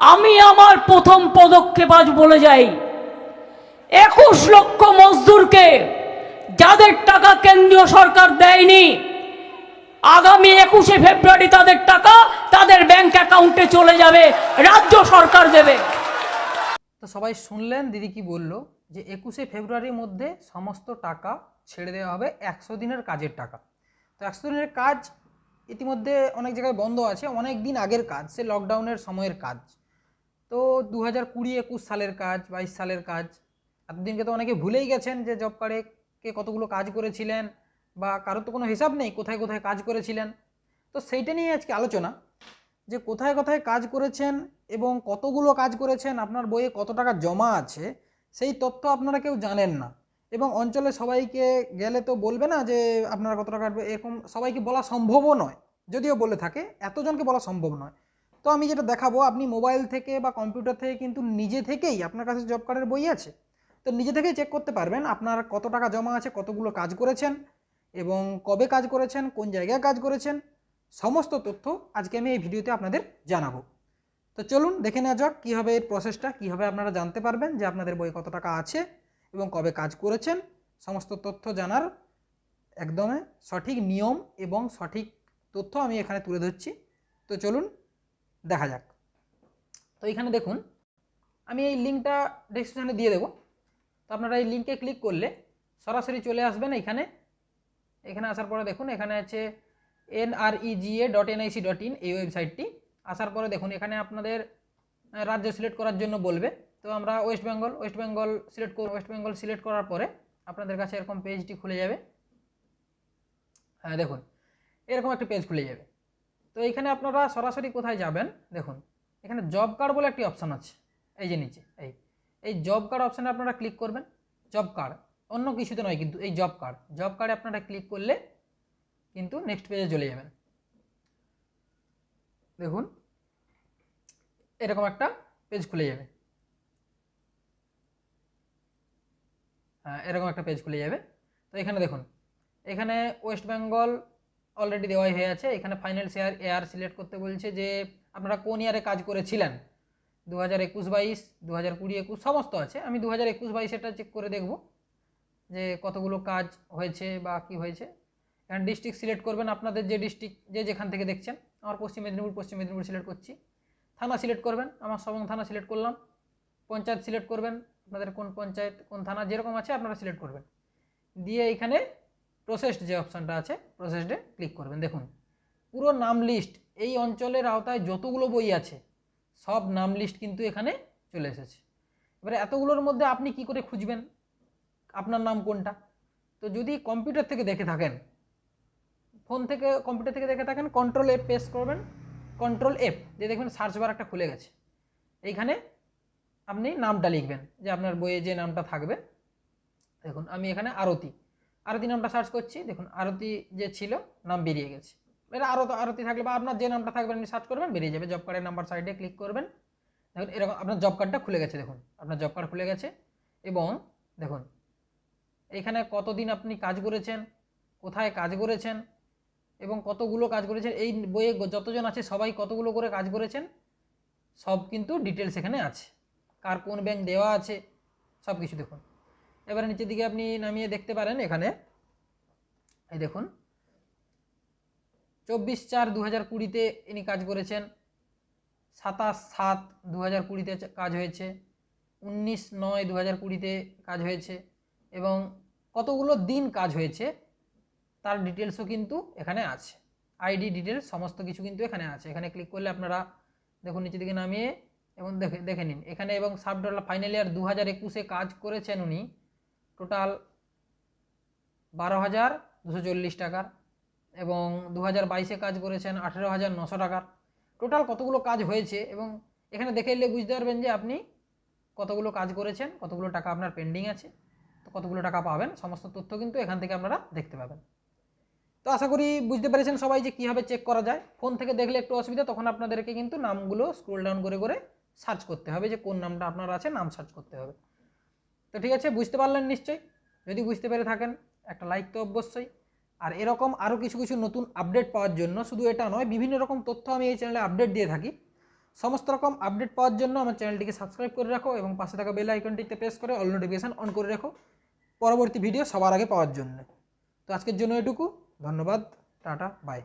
আমি আমার প্রথম পদক্ষেপ আজ বলে যাই। একুশ লক্ষ মজদুরকে যাদের টাকা কেন্দ্রীয় সরকার দেয়নি, আগামী একুশে ফেব্রুয়ারি তাদের টাকা তাদের ব্যাংক অ্যাকাউন্টে চলে যাবে, রাজ্য সরকার দেবে। তো সবাই শুনলেন, দিদি কি বলল? যে একুশে ফেব্রুয়ারির মধ্যে সমস্ত টাকা ছেড়ে দেওয়া হবে, একশো দিনের কাজের টাকা। তো একশো দিনের কাজ ইতিমধ্যে অনেক জায়গায় বন্ধ আছে, অনেক দিন আগের কাজ, সে লকডাউনের সময়ের কাজ। তো দু হাজার কুড়ি একুশ সালের কাজ, বাইশ সালের কাজ। এতদিনকে তো অনেকে ভুলেই গেছেন যে জব কার্ডে কে কতগুলো কাজ করেছিলেন বা কারোর তো কোনো হিসাব নেই কোথায় কোথায় কাজ করেছিলেন। তো সেইটা নিয়ে আজকে আলোচনা, যে কোথায় কোথায় কাজ করেছেন এবং কতগুলো কাজ করেছেন, আপনার বইয়ে কত টাকা জমা আছে, সেই তথ্য আপনারা কেউ জানেন না। এবং অঞ্চলে সবাইকে গেলে তো বলবে না যে আপনারা কত টাকা এরকম, সবাইকে বলা সম্ভবও নয়। যদিও বলে থাকে, এতজনকে বলা সম্ভব নয়। তো আমি যেটা দেখাবো, আপনি মোবাইল থেকে বা কম্পিউটার থেকে কিন্তু নিজে থেকেই আপনার কাছে জব কার্ডের বই আছে। তো নিজে থেকেই চেক করতে পারবেন আপনার কত টাকা জমা আছে, কতগুলো কাজ করেছেন এবং কবে কাজ করেছেন, কোন জায়গায় কাজ করেছেন, সমস্ত তথ্য আজকে আমি এই ভিডিওতে আপনাদের জানাব। তো চলুন দেখে নেওয়া যাক কীভাবে এর প্রসেসটা কীভাবে আপনারা জানতে পারবেন যে আপনাদের বই কত টাকা আছে এবং কবে কাজ করেছেন। সমস্ত তথ্য জানার একদমে সঠিক নিয়ম এবং সঠিক তথ্য আমি এখানে তুলে ধরছি। তো চলুন দেখা যাক। তো এখানে দেখুন, আমি এই লিঙ্কটা ডেসক্রিপশনে দিয়ে দেবো। তো আপনারা এই লিঙ্কে ক্লিক করলে সরাসরি চলে আসবেন এখানে। এখানে আসার পরে দেখুন, এখানে আছে NREGA dot NIC dot in এই ওয়েবসাইটটি আসার পরে দেখুন, এখানে আপনাদের রাজ্য সিলেক্ট করার জন্য বলবে। তো আমরা West Bengal West Bengal select করব। ওয়েস্ট বেঙ্গল সিলেক্ট করার পরে আপনাদের কাছে এরকম পেজটি খুলে যাবে। হ্যাঁ দেখুন, এরকম একটা পেজ খুলে যাবে। তো এখানে আপনারা সরাসরি কোথায় যাবেন? দেখুন, এখানে জব কার্ড বলে একটি অপশান আছে। এই যে নিচে, এই এই জব কার্ড অপশানে আপনারা ক্লিক করবেন। জব কার্ড অন্য কিছুতে নয় কিন্তু এই জব কার্ড জব কার্ডে আপনারা ক্লিক করলে কিন্তু নেক্সট পেজে চলে যাবেন। দেখুন, এরকম একটা পেজ খুলে যাবে। হ্যাঁ এরকম একটা পেজ খুলে যাবে। তো এখানে দেখুন, এখানে ওয়েস্ট বেঙ্গল অলরেডি দেওয়াই হয়ে আছে। এখানে ফাইনাল শেয়ার এয়ার সিলেক্ট করতে বলছে যে, আপনারা কোন ইয়ারে কাজ করেছিলেন? দু হাজার একুশ বাইশ দু হাজার কুড়ি একুশ, সমস্ত আছে। আমি দু হাজার একুশ বাইশেরটা চেক করে দেখব যে কতগুলো কাজ হয়েছে বা কি হয়েছে। এখানে ডিস্ট্রিক্ট সিলেক্ট করবেন আপনাদের যে ডিস্ট্রিক্ট যে যেখান থেকে দেখছেন। আমার পশ্চিম মেদিনীপুর পশ্চিম মেদিনীপুর সিলেক্ট করছি। থানা সিলেক্ট করবেন। আমার সবং থানা সিলেক্ট করলাম। পঞ্চায়েত সিলেক্ট করবেন। আপনাদের কোন পঞ্চায়েত, কোন থানা যেরকম আছে আপনারা সিলেক্ট করবেন। দিয়ে এখানে প্রসেসড যে অপশানটা আছে প্রসেসডে ক্লিক করবেন। দেখুন, পুরো নাম লিস্ট এই অঞ্চলের আওতায় যতগুলো বই আছে, সব নাম লিস্ট কিন্তু এখানে চলে এসেছে। এবারে এতগুলোর মধ্যে আপনি কি করে খুঁজবেন? আপনার নাম কোনটা? তো যদি কম্পিউটার থেকে দেখে থাকেন ফোন থেকে কম্পিউটার থেকে দেখে থাকেন কন্ট্রোল এফ প্রেস করবেন। কন্ট্রোল এফ দিয়ে দেখবেন সার্চ বার একটা খুলে গেছে। এইখানে আপনি নামটা লিখবেন, যে আপনার বইয়ে যে নামটা থাকবে। দেখুন, আমি এখানে আরতি আরতি নামটা সার্চ করছি। দেখুন, আরতি যে ছিল, নাম বেরিয়ে গেছে। এবার আরও আরতি থাকলে বা আপনার যে নামটা থাকবে, আপনি সার্চ করবেন, বেরিয়ে যাবে। জব কার্ডের নাম্বার সাইডে ক্লিক করবেন। দেখুন, এরকম আপনার জব কার্ডটা খুলে গেছে, দেখুন। আপনার জব কার্ড খুলে গেছে। এবং দেখুন, এখানে কতদিন আপনি কাজ করেছেন, কোথায় কাজ করেছেন, এবং কতগুলো কাজ করেছেন, এই বইয়ে যতজন আছে, সবাই কতগুলো করে কাজ করেছেন, সব কিন্তু ডিটেলস এখানে আছে। কার কোন ব্যাংক দেওয়া আছে সব কিছু দেখুন। এবারে নিচের দিকে আপনি নামিয়ে দেখতে পারেন এখানে। এই দেখুন। চব্বিশ চার দু হাজার কুড়িতে ইনি কাজ করেছেন। সাতাশ সাত দু হাজার কুড়িতে কাজ হয়েছে। উনিশ নয় দু হাজার কুড়িতে কাজ হয়েছে। এবং কতগুলো দিন কাজ হয়েছে, তার ডিটেলসও কিন্তু এখানে আছে। আইডি ডিটেলস, সমস্ত কিছু কিন্তু এখানে আছে। এখানে ক্লিক করলে আপনারা দেখুন নিচের দিকে নামিয়ে এবং দেখে দেখে নিন। এখানে এবং সাব ডলার ফাইনাল ইয়ার দু হাজার একুশে কাজ করেছেন উনি। টোটাল বারো হাজার দুশো চল্লিশ টাকার এবং দু হাজার বাইশে কাজ করেছেন আঠেরো হাজার নশো টাকার। টোটাল কতগুলো কাজ হয়েছে এবং এখানে দেখে এলে বুঝতে পারবেন যে আপনি কতগুলো কাজ করেছেন, কতগুলো টাকা আপনার পেন্ডিং আছে, তো কতগুলো টাকা পাবেন, সমস্ত তথ্য কিন্তু এখান থেকে আপনারা দেখতে পাবেন। তো আশা করি বুঝতে পেরেছেন সবাই যে কীভাবে চেক করা যায়। ফোন থেকে দেখলে একটু অসুবিধা, তখন আপনাদেরকে কিন্তু নামগুলো স্ক্রোল ডাউন করে করে সার্চ করতে হবে যে কোন নামটা আপনার আছে, নাম সার্চ করতে হবে। তো ঠিক আছে, বুঝতে পারলেন নিশ্চয়ই? যদি বুঝতে পেরে থাকেন, একটা লাইক তো অবশ্যই। আর এরকম আরও কিছু কিছু নতুন আপডেট পাওয়ার জন্য, শুধু এটা নয়, বিভিন্ন রকম তথ্য আমি এই চ্যানেলে আপডেট দিয়ে থাকি। সমস্ত রকম আপডেট পাওয়ার জন্য আমার চ্যানেলটিকে সাবস্ক্রাইব করে রাখো এবং পাশে থাকা বেল আইকনটিতে প্রেস করে অল নোটিফিকেশান অন করে রাখো পরবর্তী ভিডিও সবার আগে পাওয়ার জন্য। তো আজকের জন্য এটুকু। ধন্যবাদ। Tata bye